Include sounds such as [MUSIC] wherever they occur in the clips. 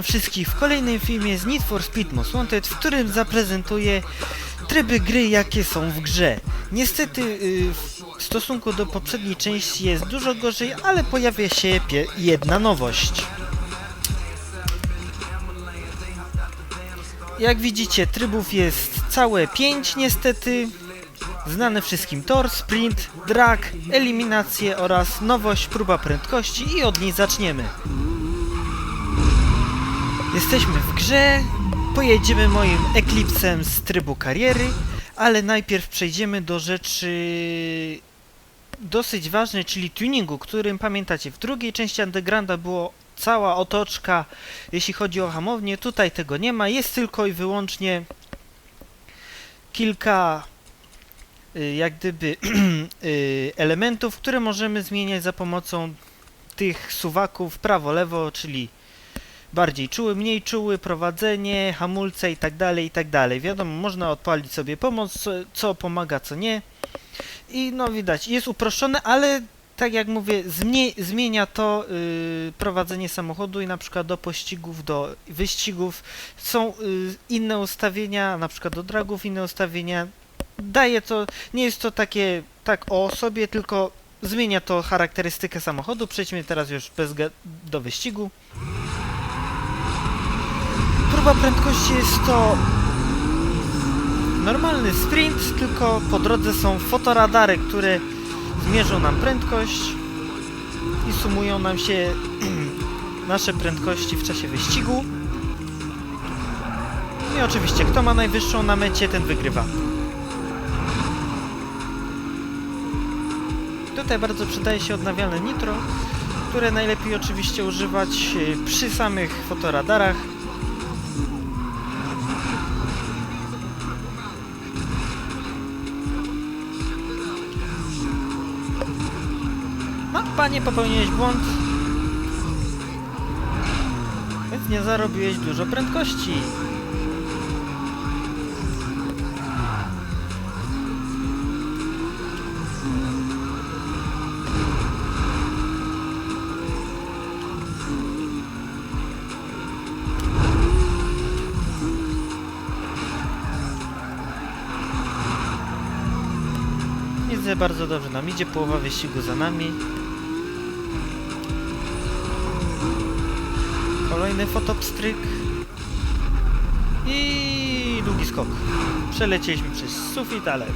Witam wszystkich w kolejnym filmie z Need for Speed Most Wanted, w którym zaprezentuję tryby gry, jakie są w grze. Niestety y, w stosunku do poprzedniej części jest dużo gorzej, ale pojawia się jedna nowość. Jak widzicie, trybów jest całe 5 niestety. Znane wszystkim tor, sprint, drag, eliminacje oraz nowość próba prędkości i od niej zaczniemy. Jesteśmy w grze, pojedziemy moim Eclipsem z trybu kariery, ale najpierw przejdziemy do rzeczy dosyć ważnej, czyli tuningu, którym pamiętacie w drugiej części Undergrounda było cała otoczka, jeśli chodzi o hamownię, tutaj tego nie ma, jest tylko i wyłącznie kilka y, jak gdyby [CLEARS THROAT] y, elementów, które możemy zmieniać za pomocą tych suwaków prawo-lewo, czyli bardziej czuły, mniej czuły, prowadzenie, hamulce i tak dalej, i tak dalej. Wiadomo, można odpalić sobie pomoc, co, pomaga, co nie. I no widać, jest uproszczone, ale tak jak mówię, zmie zmienia to y, prowadzenie samochodu i na przykład do pościgów, do wyścigów są y, inne ustawienia, na przykład do dragów inne ustawienia. Daje to, nie jest to takie tak o sobie, tylko zmienia to charakterystykę samochodu. Przejdźmy teraz już bez do wyścigu. Próba prędkości jest to normalny sprint, tylko po drodze są fotoradary, które zmierzą nam prędkość i sumują nam się [CLEARS THROAT] nasze prędkości w czasie wyścigu. I oczywiście, kto ma najwyższą na mecie, ten wygrywa. Tutaj bardzo przydaje się odnawialne nitro, które najlepiej oczywiście używać e, przy samych fotoradarach. Panie, popełniłeś błąd. Więc nie zarobiłeś dużo prędkości. Bardzo dobrze, nam idzie połowa wyścigu za nami. Kolejny fotopstryk. I długi skok. Przelecieliśmy przez sufit, ale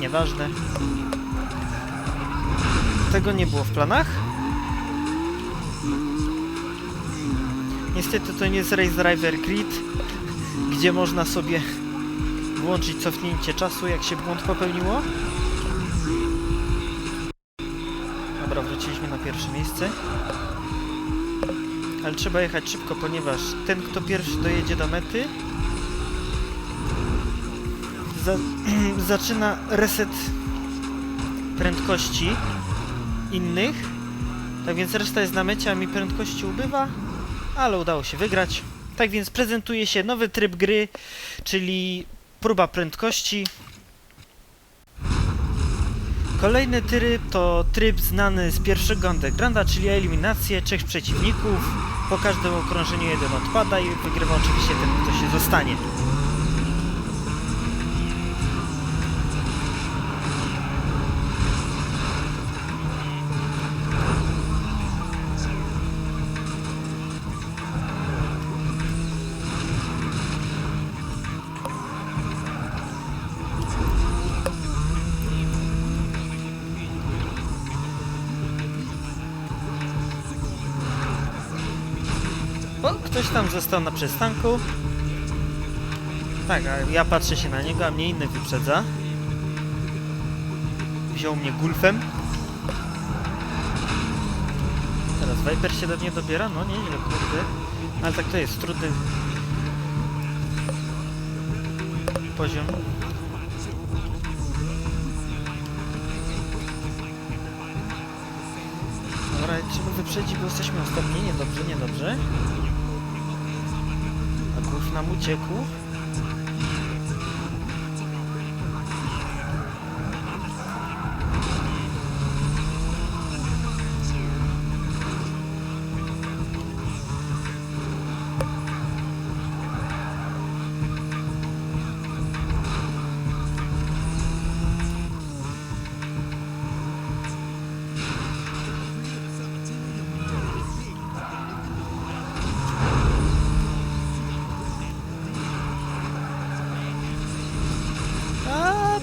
nieważne. Tego nie było w planach. Niestety to nie jest Race Driver Grid, gdzie można sobie włączyć cofnięcie czasu, jak się błąd popełniło. Wróciliśmy na pierwsze miejsce. Ale trzeba jechać szybko, ponieważ ten, kto pierwszy dojedzie do mety, za [CLEARS THROAT] zaczyna reset prędkości innych. Tak więc reszta jest na mecie, a mi prędkości ubywa, ale udało się wygrać. Tak więc prezentuje się nowy tryb gry, czyli próba prędkości. Kolejny tryb to tryb znany z pierwszego Undergrounda, czyli eliminację trzech przeciwników. Po każdym okrążeniu jeden odpada i wygrywa oczywiście ten, kto się zostanie. Ktoś tam został na przystanku. Tak, a ja patrzę się na niego, a mnie inny wyprzedza. Wziął mnie gulfem. Teraz Viper się do mnie dobiera, no nieźle, kurde. Ale tak to jest trudny poziom. Dobra, trzeba wyprzedzić, bo jesteśmy ostatni. Niedobrze, niedobrze. Nam uciekł.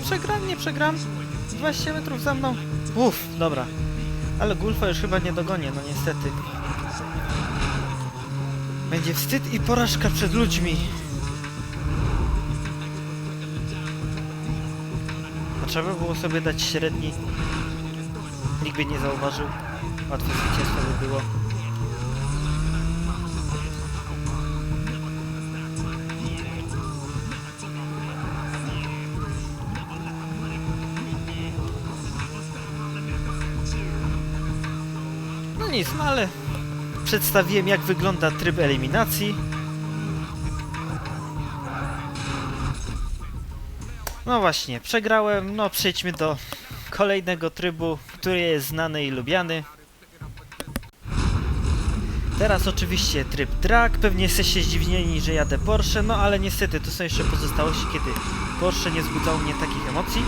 Przegram, nie przegram. 20 metrów za mną. Uff, dobra. Ale Gulfa już chyba nie dogonię, no niestety. Będzie wstyd i porażka przed ludźmi. A trzeba było sobie dać średni. Nikt by nie zauważył. Łatwe zwycięstwo by było. Nic, no ale przedstawiłem jak wygląda tryb eliminacji. No właśnie, przegrałem, no przejdźmy do kolejnego trybu, który jest znany i lubiany. Teraz oczywiście tryb drag, pewnie jesteście zdziwieni, że jadę Porsche, no ale niestety to są jeszcze pozostałości, kiedy Porsche nie wzbudzał mnie takich emocji.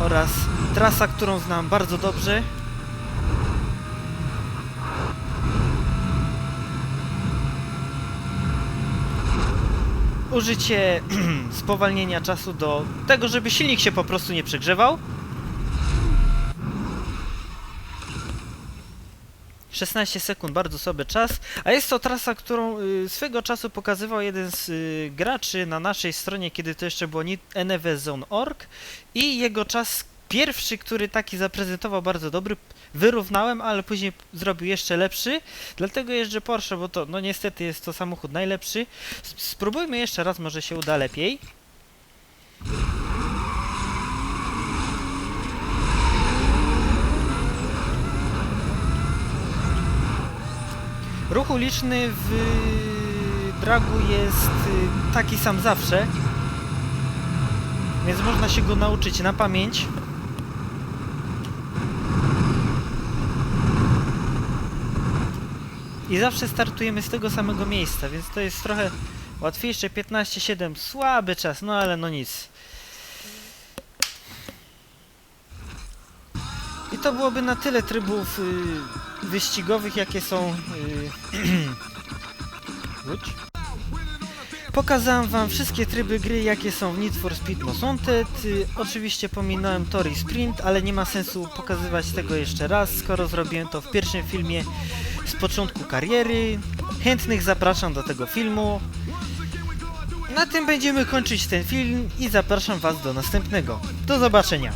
Oraz trasa, którą znam bardzo dobrze. Użycie [CLEARS THROAT] spowalnienia czasu do tego, żeby silnik się po prostu nie przegrzewał. 16 sekund, bardzo sobie czas. A jest to trasa, którą y, swego czasu pokazywał jeden z y, graczy na naszej stronie, kiedy to jeszcze było nfzone.org i jego czas pierwszy, który taki zaprezentował bardzo dobry, wyrównałem, ale później zrobił jeszcze lepszy. Dlatego jeżdżę Porsche, bo to no niestety jest to samochód najlepszy. Spróbujmy jeszcze raz, może się uda lepiej. Uliczny w dragu jest y, taki sam zawsze, więc można się go nauczyć na pamięć. I zawsze startujemy z tego samego miejsca, więc to jest trochę łatwiejsze. 15-7, słaby czas, no ale no nic. I to byłoby na tyle trybów y, wyścigowych, jakie są. Y, [CLEARS THROAT] Wróć. Pokazałem wam wszystkie tryby gry, jakie są w Need for Speed Most Wanted. Y, oczywiście pominąłem Tor i Sprint, ale nie ma sensu pokazywać tego jeszcze raz, skoro zrobiłem to w pierwszym filmie z początku kariery. Chętnych zapraszam do tego filmu. Na tym będziemy kończyć ten film i zapraszam was do następnego. Do zobaczenia.